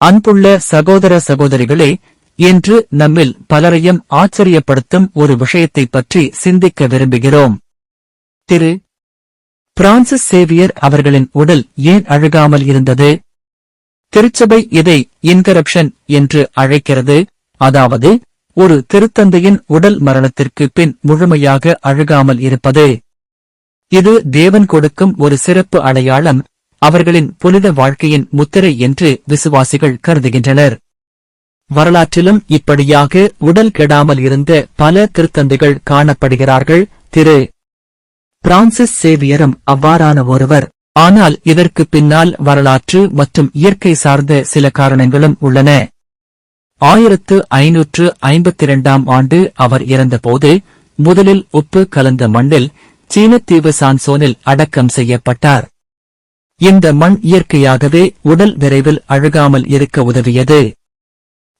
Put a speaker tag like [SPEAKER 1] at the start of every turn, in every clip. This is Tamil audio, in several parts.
[SPEAKER 1] அன்புள்ள சகோதர சகோதரிகளே என்று நம்மில் பலரையும் ஆச்சரியப்படுத்தும் ஒரு விஷயத்தை பற்றி சிந்திக்க விரும்புகிறோம். திரு. பிரான்சிஸ் சேவியர் அவர்களின் உடல் ஏன் அழுகாமல் இருந்தது? திருச்சபை இதை இன்கரப்ஷன் என்று அழைக்கிறது. அதாவது ஒரு திருத்தந்தையின் உடல் மரணத்திற்கு பின் முழுமையாக அழுகாமல் இருப்பது. இது தேவன் கொடுக்கும் ஒரு சிறப்பு அடையாளம். அவர்களின் புனித வாழ்க்கையின் முத்திரை என்று விசுவாசிகள் கருதுகின்றனர். வரலாற்றிலும் இப்படியாக உடல் கெடாமல் இருந்த பல திருத்தந்தைகள் காணப்படுகிறார்கள். திரு. பிரான்சிஸ் சேவியரும் அவ்வாறான ஒருவர். ஆனால் இதற்கு பின்னால் வரலாற்று மற்றும் இயற்கை சார்ந்த சில காரணங்களும் உள்ளன. ஆயிரத்து ஐநூற்று ஐம்பத்தி இரண்டாம் ஆண்டு அவர் இறந்தபோது முதலில் உப்பு கலந்த மண்ணில் சீனத்தீவு சான்சோனில் அடக்கம் செய்யப்பட்டார். இந்த மண் இயற்கையாகவே உடல் விரைவில் அழுகாமல் இருக்க உதவியது.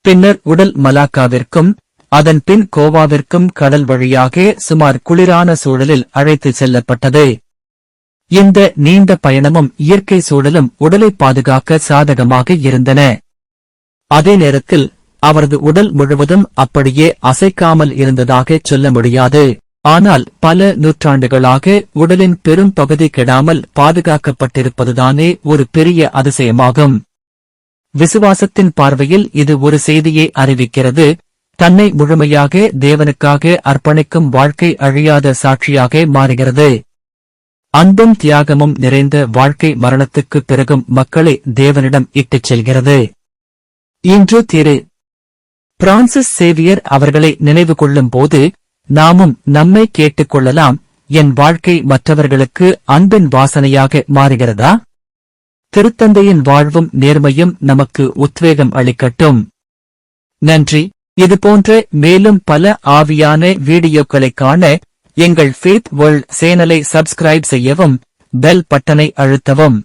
[SPEAKER 1] பின்னர் உடல் மலாக்காவிற்கும் அதன் பின் கோவாவிற்கும் கடல் வழியாக சுமார் குளிரான சூழலில் அழைத்துச் செல்லப்பட்டது. இந்த நீண்ட பயணமும் இயற்கை சூழலும் உடலை பாதுகாக்க சாதகமாக இருந்தன. அதே நேரத்தில் அவரது உடல் முழுவதும் அப்படியே அசைக்காமல் இருந்ததாக சொல்ல முடியாது. ஆனால் பல நூற்றாண்டுகளாக உடலின் பெரும் பகுதி கெடாமல் பாதுகாக்கப்பட்டிருப்பதுதானே ஒரு பெரிய அதிசயமாகும். விசுவாசத்தின் பார்வையில் இது ஒரு செய்தியை அறிவிக்கிறது. தன்னை முழுமையாக தேவனுக்காக அர்ப்பணிக்கும் வாழ்க்கை அழியாத சாட்சியாக மாறுகிறது. அன்பும் தியாகமும் நிறைந்த வாழ்க்கை மரணத்துக்கு பிறகும் மக்களை தேவனிடம் இட்டுச் செல்கிறது. இன்று திரு பிரான்சிஸ் சேவியர் அவர்களை நினைவு கொள்ளும் போது நாமும் நம்மை கேட்டுக்கொள்ளலாம். என் வாழ்க்கை மற்றவர்களுக்கு அன்பின் வாசனையாக மாறுகிறதா? திருத்தந்தையின் வாழ்வும் நேர்மையும் நமக்கு உத்வேகம் அளிக்கட்டும். நன்றி. இதுபோன்ற மேலும் பல ஆவியான வீடியோக்களை காண எங்கள் ஃபேத் வேர்ல்ட் சேனலை சப்ஸ்கிரைப் செய்யவும் பெல் பட்டனை அழுத்தவும்.